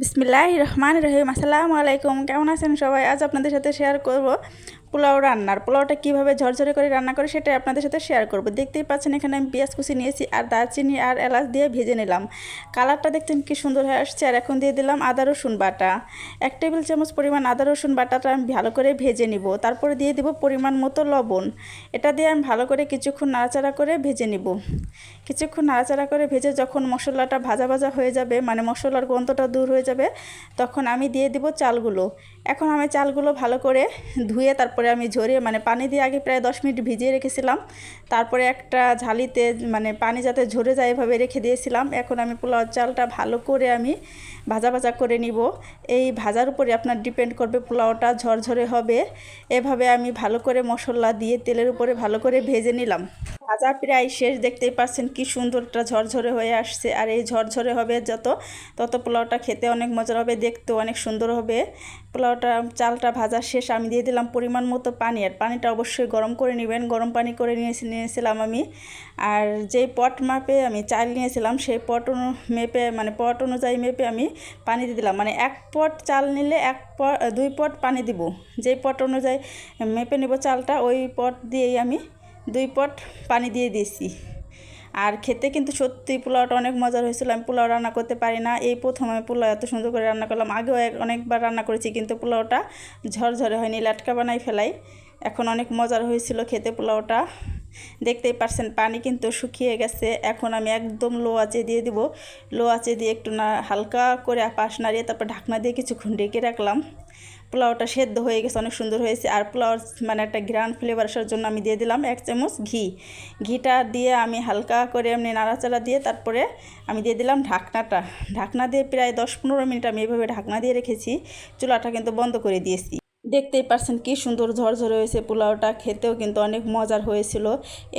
বিসমিল্লাহ রহমান রহিম। আসসালামু আলাইকুম। কেমন আছেন সবাই? আজ আপনাদের সাথে শেয়ার করব পোলাও রান্নার, পোলাওটা কীভাবে ঝরঝরে করে রান্না করে সেটাই আপনাদের সাথে শেয়ার করব। দেখতেই পাচ্ছেন এখানে আমি পেঁয়াজ কুচি নিয়েছি আর দারচিনি আর এলাচ দিয়ে ভেজে নিলাম। কালারটা দেখতেন কি সুন্দর হয়ে আসছে আর এখন দিয়ে দিলাম আদা, রসুন বাটা। এক টেবিল চামচ পরিমাণ আদা, রসুন বাটাটা আমি ভালো করে ভেজে নিব। তারপরে দিয়ে দিব পরিমাণ মতো লবণ। এটা দিয়ে আমি ভালো করে কিছুক্ষণ নাড়াচাড়া করে ভেজে নিব। কিছুক্ষণ নাড়াচাড়া করে ভেজে যখন মশলাটা ভাজা ভাজা হয়ে যাবে মানে মশলার গন্ধটা দূর হয়ে যাবে, তখন আমি দিয়ে দিব চালগুলো। এখন আমি চালগুলো ভালো করে ধুয়ে তারপরে আমি ঝরে মানে পানি দিয়ে আগে প্রায় দশ মিনিট ভিজিয়ে রেখেছিলাম। তারপরে একটা ঝালিতে মানে পানি যাতে ঝরে যায় এভাবে রেখে দিয়েছিলাম। এখন আমি পোলাও চালটা ভালো করে আমি ভাজা ভাজা করে নিব। এই ভাজার উপরে আপনার ডিপেন্ড করবে, পোলাওটা ঝরঝরে হবে। এভাবে আমি ভালো করে মশলা দিয়ে তেলের উপরে ভালো করে ভেজে নিলাম। ভাজা প্রায় শেষ, দেখতেই পাচ্ছেন কি সুন্দরটা ঝরঝরে হয়ে আসছে। আর এই ঝরঝরে হবে যত, তত পোলাওটা খেতে অনেক মজার হবে, দেখতেও অনেক সুন্দর হবে। পোলাওটা, চালটা ভাজা শেষ, আমি দিয়ে দিলাম পরিমাণ মতো পানি। আর পানিটা অবশ্যই গরম করে নেবেন, গরম পানি করে নিয়ে নিয়েছিলাম আমি। আর যেই পট মাপে আমি চাল নিয়েছিলাম, সেই পট অনু, মেপে মানে পট অনুযায়ী মেপে আমি পানি দিয়ে দিলাম। মানে এক পট চাল নিলে এক পট দুই পট পানি দিব। যেই পট অনুযায়ী মেপে নেব চালটা, ওই পট দিয়েই আমি দুই পট পানি দিয়ে দিয়েছি। আর খেতে কিন্তু সত্যি পোলাওটা অনেক মজার হয়েছিল। আমি পোলাও রান্না করতে পারি না। এই প্রথম আমি পোলাও এত সুন্দর করে রান্না করলাম। আগেও অনেকবার রান্না করেছি কিন্তু পোলাওটা ঝরঝরে হয়নি। লাটকা বানাই ফেলাই। এখন অনেক মজার হয়েছিল খেতে পোলাওটা। দেখতেই পারছেন, পানি কিন্তু শুকিয়ে গেছে। এখন আমি একদম লো আঁচে দিয়ে দিব। লো আঁচে দিয়ে একটু না, হালকা করে পাশ নাড়িয়ে তারপর ঢাকনা দিয়ে কিছুক্ষণ ডেকে রাখলাম। পোলাওটা সেদ্ধ হয়ে গেছে, অনেক সুন্দর হয়েছে। আর পোলাওর মানে একটা গ্রান্ড ফ্লেভার আসার জন্য আমি দিয়ে দিলাম এক চামচ ঘি। ঘিটা দিয়ে আমি হালকা করে এমনি নাড়াচাড়া দিয়ে তারপরে আমি দিয়ে দিলাম ঢাকনাটা। ঢাকনা দিয়ে প্রায় দশ পনেরো মিনিট আমি এভাবে ঢাকনা দিয়ে রেখেছি। চুলাটা কিন্তু বন্ধ করে দিয়েছি। দেখতেই পারছেন কি সুন্দর ঝরঝরে হয়েছে পোলাওটা, খেতেও কিন্তু অনেক মজার হয়েছিল।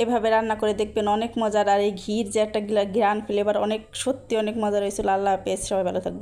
এভাবে রান্না করে দেখবেন অনেক মজার। আর এই ঘির যে একটা গ্রান ফ্লেভার অনেক সত্যি অনেক মজার হয়েছিল। আল্লাহ হাফেজ, সবাই ভালো থাকবেন।